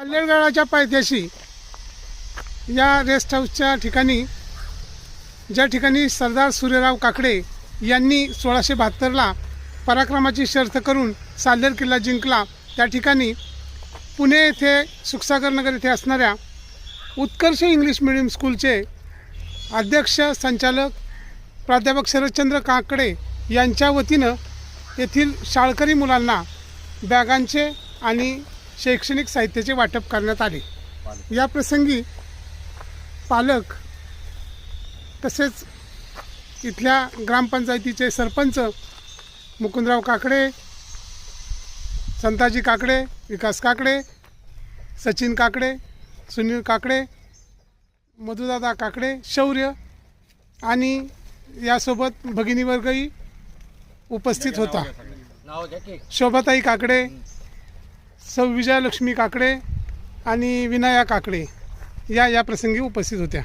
कल्याणगडाच्या पायथ्याशी या रेस्ट हाऊसच्या ठिकाणी ज्या ठिकाणी सरदार सूर्यराव काकडे यांनी सोळाशे बहात्तरला पराक्रमाची शर्थ करून साल्हेर किल्ला जिंकला त्या ठिकाणी पुणे येथे सुखसागर नगर येथे असणाऱ्या उत्कर्ष इंग्लिश मिडियम स्कूलचे अध्यक्ष संचालक प्राध्यापक शरदचंद्र काकडे यांच्या वतीनं येथील शाळकरी मुलांना बॅगांचे आणि शैक्षणिक साहित्याचे वाटप करण्यात आले. या प्रसंगी पालक तसेच इथल्या ग्रामपंचायतीचे सरपंच मुकुंदराव काकडे संताजी काकडे विकास काकडे सचिन काकडे सुनील काकडे मधुदादा काकडे शौर्य आणि यासोबत भगिनी वर्गही उपस्थित होता. शोभाताई काकडे सौ विजयालक्ष्मी काकडे आणि विनाया काकडे या या प्रसंगी उपस्थित होत्या.